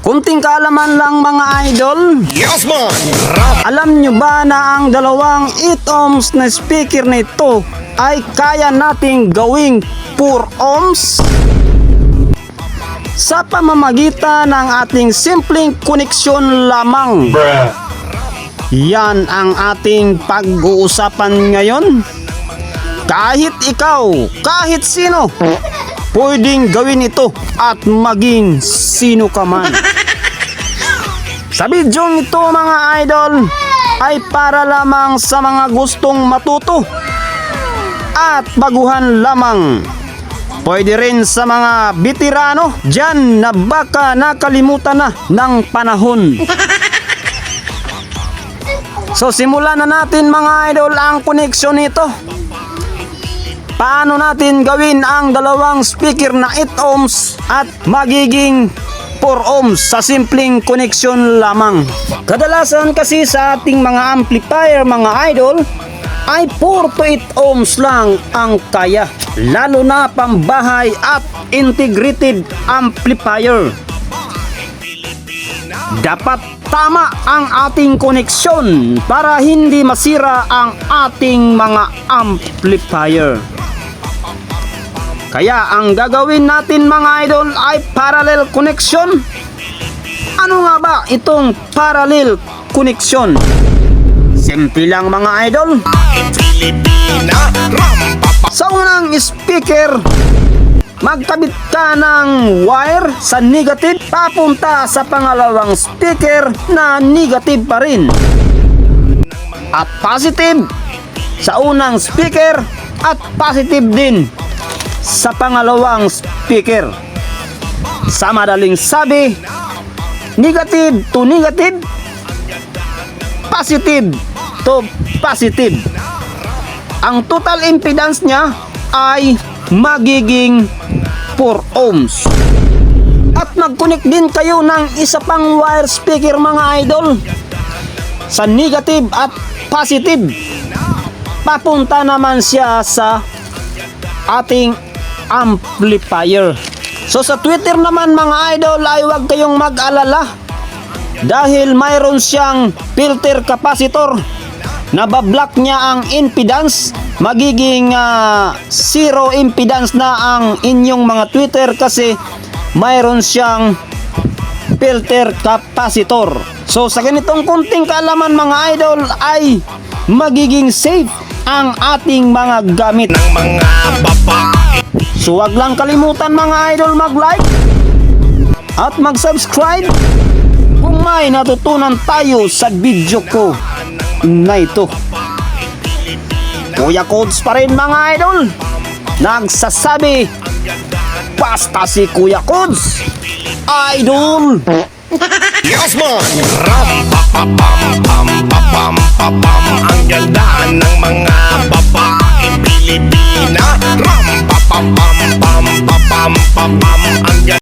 Kunting kaalaman lang mga idol. Yes, man! Rap! Alam nyo ba na ang dalawang 8 ohms na speaker na ito ay kaya nating gawing 4 ohms? Sa pamamagitan ng ating simpleng koneksyon lamang. Yan ang ating pag-uusapan ngayon. Kahit ikaw, kahit sino, pwedeng gawin ito at maging sino ka man. Sa bidyong ito mga idol ay para lamang sa mga gustong matuto at baguhan lamang. Pwede rin sa mga bitirano dyan na baka nakalimutan na ng panahon. So simulan na natin mga idol ang koneksyon nito. Paano natin gawin ang dalawang speaker na 8 ohms at magiging 4 ohms sa simpleng koneksyon lamang. Kadalasan kasi sa ating mga amplifier mga idol ay 4 to 8 ohms lang ang kaya. Lalo na pambahay at integrated amplifier. Dapat tama ang ating koneksyon para hindi masira ang ating mga amplifier. Kaya ang gagawin natin mga idol ay parallel connection. Ano nga ba itong parallel connection? Simple lang mga idol. Sa unang speaker, magkabit ka ng wire sa negative papunta sa pangalawang speaker na negative pa rin. At positive sa unang speaker at positive din sa pangalawang speaker. Sa madaling sabi, negative to negative, positive to positive. Ang total impedance niya ay magiging 4 ohms. At mag-connect din kayo ng isa pang wire speaker mga idol sa negative at positive. Papunta naman siya sa ating amplifier. So sa Twitter naman mga idol ay huwag kayong mag-alala dahil mayroon siyang filter capacitor na bablock niya ang impedance magiging ah, zero impedance na ang inyong mga Twitter kasi mayroon siyang filter capacitor. So sa ganitong kunting kaalaman mga idol ay magiging safe ang ating mga gamit. Ng mga babae! So wag lang kalimutan mga idol mag-like at mag-subscribe kung may natutunan tayo sa video ko na ito. Kuya Codes pa rin mga idol. Nagsasabi, basta si Kuya Codes. Idol! Yes, man! Ram! Papapam! Pam! Papam! Papam! Ang ganda ng mga